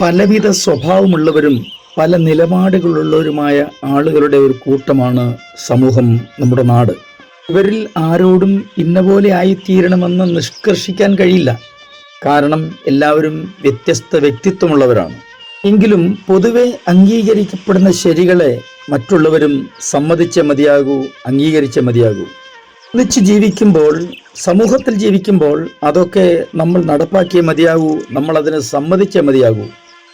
പലവിധ സ്വഭാവമുള്ളവരും പല നിലപാടുകളുള്ളവരുമായ ആളുകളുടെ ഒരു കൂട്ടമാണ് സമൂഹം നമ്മുടെ നാട്. ഇവരിൽ ആരോടും ഇന്ന പോലെ ആയിത്തീരണമെന്ന് നിഷ്കർഷിക്കാൻ കഴിയില്ല. കാരണം എല്ലാവരും വ്യത്യസ്ത വ്യക്തിത്വമുള്ളവരാണ്. എങ്കിലും പൊതുവെ അംഗീകരിക്കപ്പെടുന്ന ശരികളെ മറ്റുള്ളവരും സമ്മതിച്ച മതിയാകൂ അംഗീകരിച്ച മതിയാകൂ. ഒന്നിച്ച് ജീവിക്കുമ്പോൾ സമൂഹത്തിൽ ജീവിക്കുമ്പോൾ അതൊക്കെ നമ്മൾ നടപ്പാക്കിയേ മതിയാകൂ നമ്മൾ അതിന് സമ്മതിച്ചേ മതിയാകൂ.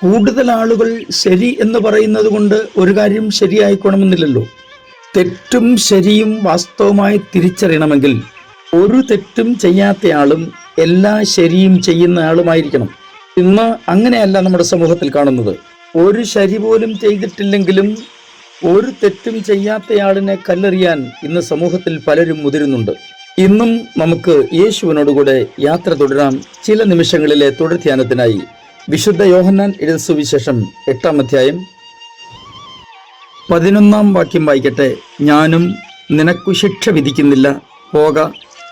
കൂടുതൽ ആളുകൾ ശരി എന്ന് പറയുന്നത് കൊണ്ട് ഒരു കാര്യം ശരിയായിക്കോണമെന്നില്ലല്ലോ. തെറ്റും ശരിയും വാസ്തവമായി തിരിച്ചറിയണമെങ്കിൽ ഒരു തെറ്റും ചെയ്യാത്തയാളും എല്ലാ ശരിയും ചെയ്യുന്ന ആളുമായിരിക്കണം ഇന്ന് അങ്ങനെയല്ല നമ്മുടെ സമൂഹത്തിൽ കാണുന്നത്. ഒരു ശരി പോലും ചെയ്തിട്ടില്ലെങ്കിലും ഒരു തെറ്റും ചെയ്യാത്തയാളിനെ കല്ലെറിയാൻ ഇന്ന് സമൂഹത്തിൽ പലരും മുതിരുന്നുണ്ട്. ഇന്നും നമുക്ക് യേശുവിനോടുകൂടെ യാത്ര തുടരാം. ചില നിമിഷങ്ങളിലെ തുടർ ധ്യാനത്തിനായി വിശുദ്ധ യോഹന്നാൻ എഴുത സുവിശേഷം എട്ടാം അധ്യായം. പതിനൊന്നാം വാക്യം വായിക്കട്ടെ. ഞാനും നിനക്കു ശിക്ഷ വിധിക്കുന്നില്ല. പോക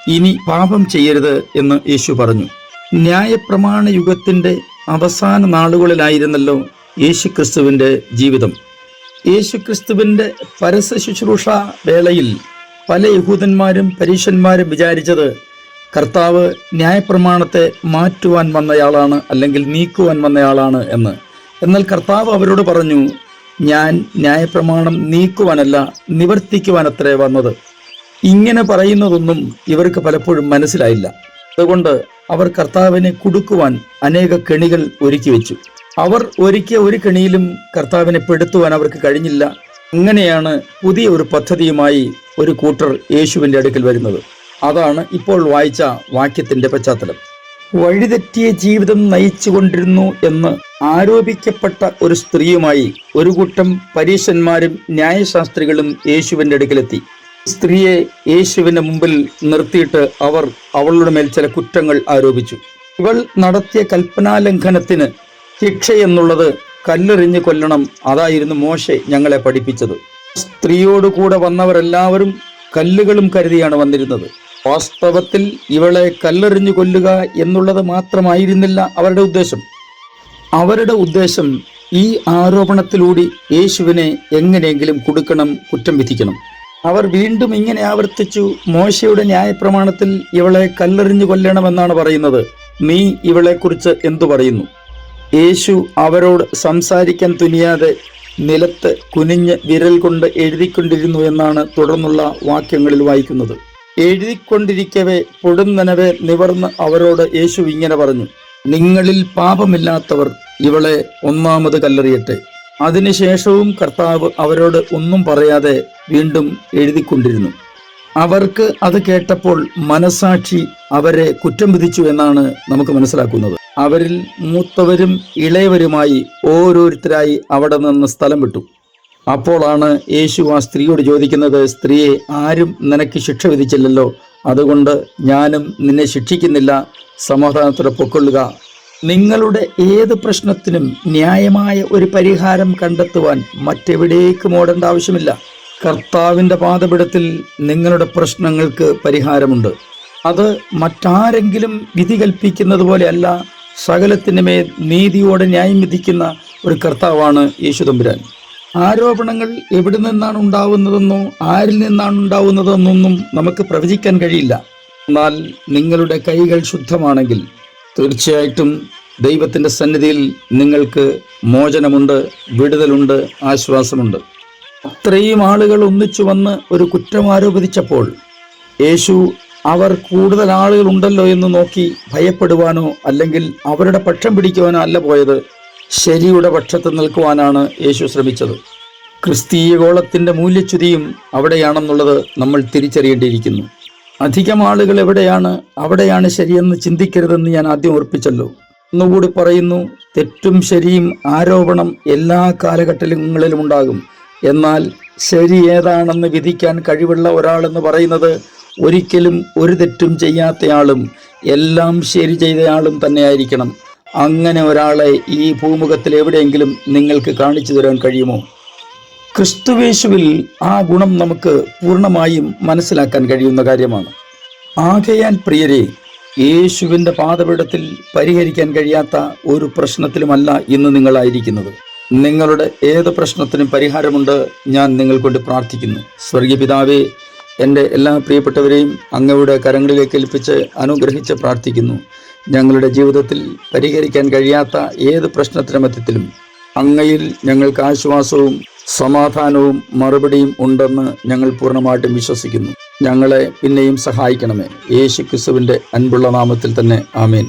ഇനി പാപം ചെയ്യരുത് എന്ന് യേശു പറഞ്ഞു. ന്യായപ്രമാണ യുഗത്തിന്റെ അവസാന നാളുകളിലായിരുന്നല്ലോ യേശുക്രിസ്തുവിന്റെ ജീവിതം. യേശുക്രിസ്തുവിന്റെ പരസ്യ ശുശ്രൂഷ വേളയിൽ പല യഹൂദന്മാരും പരീഷന്മാരും വിചാരിച്ചത് കർത്താവ് ന്യായപ്രമാണത്തെ മാറ്റുവാൻ വന്നയാളാണ് അല്ലെങ്കിൽ നീക്കുവാൻ വന്നയാളാണ് എന്ന്. എന്നാൽ കർത്താവ് അവരോട് പറഞ്ഞു ഞാൻ ന്യായപ്രമാണം നീക്കുവാനല്ല നിവർത്തിക്കുവാനത്രേ വന്നത്. ഇങ്ങനെ പറയുന്നതൊന്നും ഇവർക്ക് പലപ്പോഴും മനസ്സിലായില്ല. അതുകൊണ്ട് അവർ കർത്താവിനെ കുടുക്കുവാൻ അനേക കെണികൾ ഒരുക്കി വെച്ചു. അവർ ഒരുക്കിയ ഒരു കെണിയിലും കർത്താവിനെ പെടുത്തുവാൻ അവർക്ക് കഴിഞ്ഞില്ല. അങ്ങനെയാണ് പുതിയ ഒരു പദ്ധതിയുമായി ഒരു കൂട്ടർ യേശുവിന്റെ അടുക്കൽ വരുന്നത്. അതാണ് ഇപ്പോൾ വായിച്ച വാക്യത്തിന്റെ പശ്ചാത്തലം. വഴിതെറ്റിയ ജീവിതം നയിച്ചുകൊണ്ടിരുന്നു എന്ന് ആരോപിക്കപ്പെട്ട ഒരു സ്ത്രീയുമായി ഒരു കൂട്ടം പരീശന്മാരും ന്യായശാസ്ത്രികളും യേശുവിന്റെ അടുക്കലെത്തി. സ്ത്രീയെ യേശുവിന്റെ മുമ്പിൽ നിർത്തിയിട്ട് അവർ അവളുടെ മേൽ ചില കുറ്റങ്ങൾ ആരോപിച്ചു. ഇവൾ നടത്തിയ കൽപ്പനാലംഘനത്തിന് ശിക്ഷ എന്നുള്ളത് കല്ലെറിഞ്ഞ് കൊല്ലണം അതായിരുന്നു മോശെ ഞങ്ങളെ പഠിപ്പിച്ചത്. സ്ത്രീയോട് കൂടെ വന്നവരെല്ലാവരും കല്ലുകളും കരുതിയാണ് വന്നിരുന്നത്. വാസ്തവത്തിൽ ഇവളെ കല്ലെറിഞ്ഞു കൊല്ലുക എന്നുള്ളത് മാത്രമായിരുന്നില്ല അവരുടെ ഉദ്ദേശം. അവരുടെ ഉദ്ദേശം ഈ ആരോപണത്തിലൂടെ യേശുവിനെ എങ്ങനെയെങ്കിലും കൊടുക്കണം കുറ്റം വിധിക്കണം. അവർ വീണ്ടും ഇങ്ങനെ ആവർത്തിച്ചു മോശയുടെ ന്യായപ്രമാണത്തിൽ ഇവളെ കല്ലെറിഞ്ഞു കൊല്ലണമെന്നാണ് പറയുന്നത്. നീ ഇവളെക്കുറിച്ച് എന്തു പറയുന്നു? യേശു അവരോട് സംസാരിക്കാൻ തുനിയാതെ നിലത്ത് കുനിഞ്ഞ് വിരൽ കൊണ്ട് എഴുതിക്കൊണ്ടിരുന്നു എന്നാണ് തുടർന്നുള്ള വാക്യങ്ങളിൽ വായിക്കുന്നത്. എഴുതിക്കൊണ്ടിരിക്കവേ പൊടുന്നനവെ നിവർന്ന് അവരോട് യേശു ഇങ്ങനെ പറഞ്ഞു നിങ്ങളിൽ പാപമില്ലാത്തവർ ഇവളെ ഒന്നാമത് കല്ലെറിയട്ടെ. അതിനുശേഷവും കർത്താവ് അവരോട് ഒന്നും പറയാതെ വീണ്ടും എഴുതിക്കൊണ്ടിരുന്നു. അവർക്ക് അത് കേട്ടപ്പോൾ മനസാക്ഷി അവരെ കുറ്റം വിധിച്ചു എന്നാണ് നമുക്ക് മനസ്സിലാക്കുന്നത്. അവരിൽ മൂത്തവരും ഇളയവരുമായി ഓരോരുത്തരായി അവിടെ നിന്ന് സ്ഥലം വിട്ടു. അപ്പോളാണ് യേശു ആ സ്ത്രീയോട് ചോദിക്കുന്നത് സ്ത്രീയെ ആരും നിനക്ക് ശിക്ഷ വിധിച്ചില്ലല്ലോ. അതുകൊണ്ട് ഞാനും നിന്നെ ശിക്ഷിക്കുന്നില്ല. സമാധാനത്തോടെ പൊക്കൊള്ളുക. നിങ്ങളുടെ ഏത് പ്രശ്നത്തിനും ന്യായമായ ഒരു പരിഹാരം കണ്ടെത്തുവാൻ മറ്റെവിടേക്കും ഓടേണ്ട ആവശ്യമില്ല. കർത്താവിന്റെ പാതപിടത്തിൽ നിങ്ങളുടെ പ്രശ്നങ്ങൾക്ക് പരിഹാരമുണ്ട്. അത് മറ്റാരെങ്കിലും വിധി കൽപ്പിക്കുന്നത് പോലെയല്ല സകലത്തിന് മേൽ നീതിയോടെ ന്യായം വിധിക്കുന്ന ഒരു കർത്താവാണ് യേശു തമ്പുരാൻ. ആരോപണങ്ങൾ എവിടെ നിന്നാണ് ഉണ്ടാവുന്നതെന്നോ ആരിൽ നിന്നാണ് ഉണ്ടാവുന്നതെന്നൊന്നും നമുക്ക് പ്രവചിക്കാൻ കഴിയില്ല. എന്നാൽ നിങ്ങളുടെ കൈകൾ ശുദ്ധമാണെങ്കിൽ തീർച്ചയായിട്ടും ദൈവത്തിന്റെ സന്നിധിയിൽ നിങ്ങൾക്ക് മോചനമുണ്ട് വിടുതലുണ്ട് ആശ്വാസമുണ്ട്. അത്രയും ആളുകൾ ഒന്നിച്ചു വന്ന് ഒരു കുറ്റം ആരോപിച്ചപ്പോൾ യേശു അവർ കൂടുതൽ ആളുകൾ ഉണ്ടല്ലോ എന്ന് നോക്കി ഭയപ്പെടുവാനോ അല്ലെങ്കിൽ അവരുടെ പക്ഷം പിടിക്കുവാനോ അല്ല പോയത്. ശരിയുടെ പക്ഷത്ത് നിൽക്കുവാനാണ് യേശു ശ്രമിച്ചത്. ക്രിസ്തീയ ഗോളത്തിന്റെ മൂല്യച്യുതിയും അവിടെയാണെന്നുള്ളത് നമ്മൾ തിരിച്ചറിയേണ്ടിയിരിക്കുന്നു. അധികം ആളുകൾ എവിടെയാണ് അവിടെയാണ് ശരിയെന്ന് ചിന്തിക്കരുതെന്ന് ഞാൻ ആദ്യം ഓർപ്പിച്ചല്ലോ ഒന്നുകൂടി പറയുന്നു തെറ്റും ശരിയും ആരോപണം എല്ലാ കാലഘട്ടങ്ങളിലും ഉണ്ടാകും. എന്നാൽ ശരി ഏതാണെന്ന് വിധിക്കാൻ കഴിവുള്ള ഒരാളെന്ന് പറയുന്നത് ഒരിക്കലും ഒരു തെറ്റും ചെയ്യാത്തയാളും എല്ലാം ശരി ചെയ്തയാളും തന്നെയായിരിക്കണം. അങ്ങനെ ഒരാളെ ഈ ഭൂമുഖത്തിൽ എവിടെയെങ്കിലും നിങ്ങൾക്ക് കാണിച്ചു തരാൻ കഴിയുമോ? ക്രിസ്തുവേശുവിൽ ആ ഗുണം നമുക്ക് പൂർണമായും മനസ്സിലാക്കാൻ കഴിയുന്ന കാര്യമാണ്. ആകയാൻ പ്രിയരെ യേശുവിന്റെ പാതപീഠത്തിൽ പരിഹരിക്കാൻ കഴിയാത്ത ഒരു പ്രശ്നത്തിലുമല്ല ഇന്ന് നിങ്ങളായിരിക്കുന്നത്. നിങ്ങളുടെ ഏത് പ്രശ്നത്തിനും പരിഹാരമുണ്ട് ഞാൻ നിങ്ങൾ കൊണ്ട് പ്രാർത്ഥിക്കുന്നു. സ്വർഗീയ പിതാവേ എന്റെ എല്ലാ പ്രിയപ്പെട്ടവരെയും അങ്ങയുടെ കരങ്ങളിലേക്ക് ഏൽപ്പിച്ച് അനുഗ്രഹിച്ച് പ്രാർത്ഥിക്കുന്നു. ഞങ്ങളുടെ ജീവിതത്തിൽ പരിഹരിക്കാൻ കഴിയാത്ത ഏത് പ്രശ്നത്തിന് മധ്യത്തിലും അങ്ങയിൽ ഞങ്ങൾക്ക് ആശ്വാസവും സമാധാനവും മറുപടിയും ഉണ്ടെന്ന് ഞങ്ങൾ പൂർണമായിട്ടും വിശ്വസിക്കുന്നു. ഞങ്ങളെ പിന്നെയും സഹായിക്കണമേ. യേശു ക്രിസ്തുവിന്റെ അൻപുള്ള നാമത്തിൽ തന്നെ ആമേൻ.